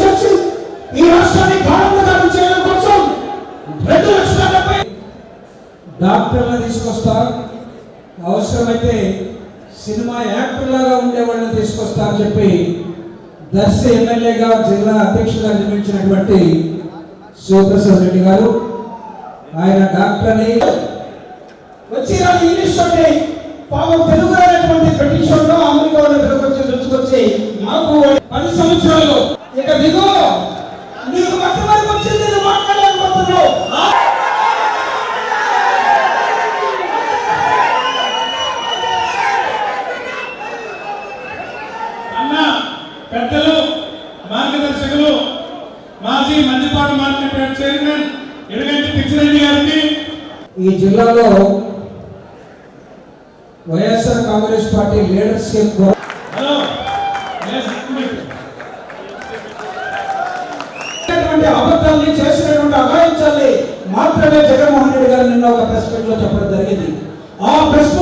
చేసి ఈ రాష్ట్రాన్ని భారతదేశం చేయడం కోసం రెండు లక్షల డెబ్బై డాక్టర్లను తీసుకొస్తా అవసరమైతే సినిమా యాక్టర్ లాగా ఉండే వాళ్ళని తీసుకొస్తా అని చెప్పి దర్శి ఎమ్మెల్యేగా జిల్లా అధ్యక్షులుగా నియమించినటువంటి శివప్రసాద్ రెడ్డి గారు. ఆయన డాక్టర్ని వచ్చి ఇంగ్లీష్ తోటి పాపం తెలుగు అనేటువంటి బ్రిటిష్ వాళ్ళు అమెరికా వాళ్ళు తెలుగు తెలుసుకొచ్చి మాకు పది సంవత్సరాలు పెద్దలు మార్గదర్శకులు మాజీ మందిపాడు మార్కెట్ చైర్మన్ ఎడగంటి పిచ్చిరెడ్డి గారికి ఈ జిల్లాలో YSR Congress party leadership hello. చేసినటువంటి అఘాయించాలి మాత్రమే జగన్మోహన్ రెడ్డి గారు నిన్న ఒక ప్రెస్ మీట్లో చెప్పడం జరిగింది ఆ ప్రెస్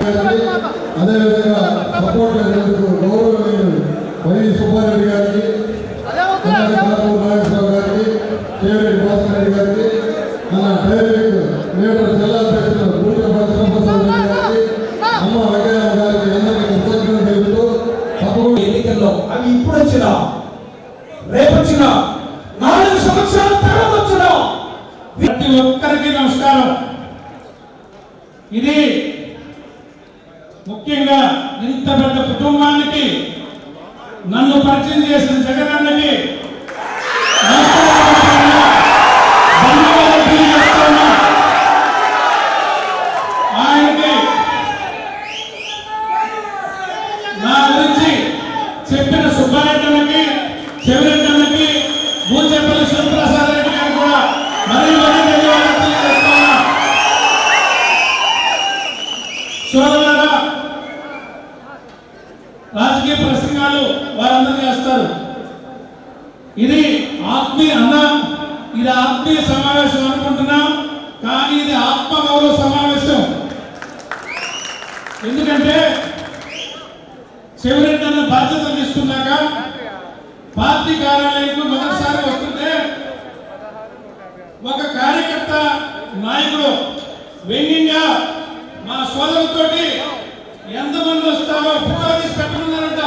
అదేవిధంగా సపోర్ట్ చేసేందుకు గౌరవనీయులు వై సుబ్బారెడ్డి గారికి నాగేశ్వరరావు గారికి కేవీ భాస్కర్ రెడ్డి గారికి మన డైరెక్ట్ లీడర్ జిల్లా అధ్యక్షులు గుంటూరు ప్రసాద్ రెడ్డి గారికి అమ్మ వెంకయ్య గారికి అందరికీ కృతజ్ఞతలు తెలుపుతూ తప్పకుండా ఎన్నికల్లో అవి ఇప్పుడు వచ్చిన రేపు వచ్చిన నాలుగు సంవత్సరాల తర్వాత వచ్చిన ప్రతి ఒక్కరికి నమస్కారం. ఇది ముఖ్యంగా ఇంత పెద్ద కుటుంబానికి నన్ను పరిచయం చేసిన జగనన్నకి ఆయనకి నా గురించి చెప్పిన సుబ్బారెడ్డికి చెవిరెడ్డికి భూచేపల్లి శివప్రసాద్ రెడ్డి గారు కూడా మరీ మరీ ధన్యవాదాలు తెలియజేస్తున్నా రాజకీయ ప్రసంగాలు వారందరూ చేస్తారు. ఇది ఆత్మీయ అన్న ఇది ఆత్మీయ సమావేశం అనుకుంటున్నాం కానీ ఇది ఆత్మగౌరవ సమావేశం. ఎందుకంటే చెవిరెడ్డి అన్న బాధ్యత తీసుకున్నాక పార్టీ కార్యాలయంకు మొదటిసారి వస్తుంటే ఒక కార్యకర్త నాయకుడు వ్యంగ్యంగా మా సోదరులతోటి ఎంతమంది వస్తారో ఫోటో తీసి పెట్టమన్నారంట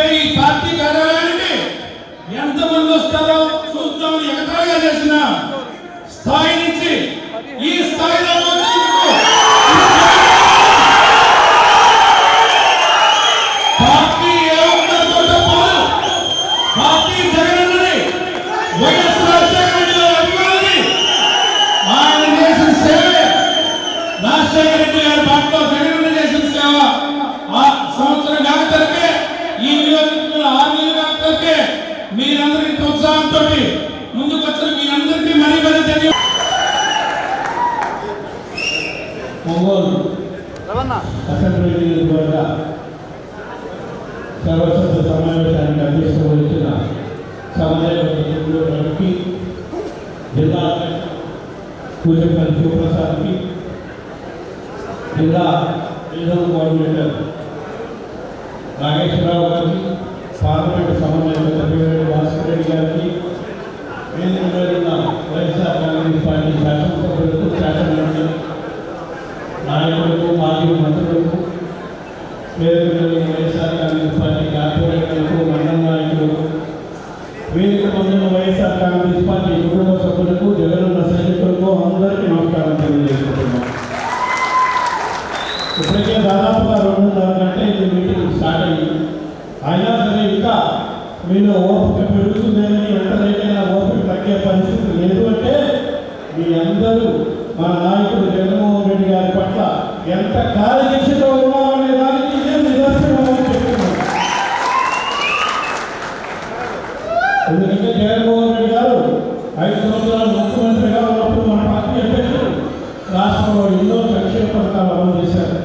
అంటే ఈ పార్టీ కార్యాలయానికి ఎంతమంది వస్తారో చూద్దామని ఎగతాళిగా చేసిన స్థాయి నుంచి ఈ స్థాయిలో వచ్చినందుకు పార్టీ ఏ ఒక్కరితోటో పోదు. పార్టీ జగనన్నది వైఎస్ రాజశేఖర రెడ్డి గారి అభిమానిని ఆయన చేసిన సేవే రాజశేఖర రెడ్డి గారి పార్టీలో జగనన్న చేసిన సేవ ఆ సంవత్సరం కాకతలకే ఈ నియోజకవర్గంలో ఆరు నెలలు కాకతలకే మీరందరూ ఇంత ఉత్సాహంతో ముందుకు వచ్చిన మీరందరికీ మరీ మరీ ధన్యవాదాలు. ఒంగోలు రవణ. అసెంబ్లీ నియోజకవర్గ సర్వసభ్య సమావేశానికి అధ్యక్షత వహించిన జిల్లా పూజపల్లి శివప్రసాద్కి జిల్లా రీజనల్ కోఆర్డినేటర్ నాగేశ్వరరావు గారికి పార్లమెంట్ సమన్వయ సభ్యుడు భాస్కర్ రెడ్డి గారికి వేదికలో ఉన్న వైఎస్ఆర్ కాంగ్రెస్ పార్టీ శాసనసభ్యులకు శాసనమండలి నాయకులకు మాజీ మంత్రులకు వేదికలో వైఎస్ఆర్ కాంగ్రెస్ పార్టీ కార్పొరేటర్లకు మండల నాయకులకు వేదిక పొందిన వైఎస్ఆర్ కాంగ్రెస్ పార్టీ కుటుంబ సభ్యులకు జగనన్న సైనికులకు అందరికీ నమస్కారం తెలియజేసుకుంటున్నాం. ఇప్పటికే దాదాపుగా మీలో ఓపిక పెరుగుతుందని ఎంత రేటైనా ఓపిక తగ్గే పరిస్థితి లేదు అంటే మీ అందరూ మన నాయకుడు జగన్మోహన్ రెడ్డి గారి పట్ల ఎంత కార్యదీక్షతో ఉన్నారనే దానికి ఇదే నిదర్శనం చెప్తున్నాను. ఎందుకంటే జగన్మోహన్ రెడ్డి గారు ఐదు సంవత్సరాలు ముఖ్యమంత్రిగా ఉన్నప్పుడు మన పార్టీ అధ్యక్షుడు రాష్ట్రంలో ఎన్నో సంక్షేమ పథకాలు అమలు చేశారు.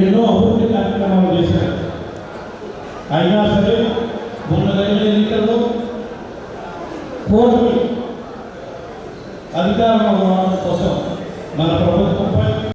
ఎన్నో అభివృద్ధి కార్యక్రమాలు చేశారు. అయినా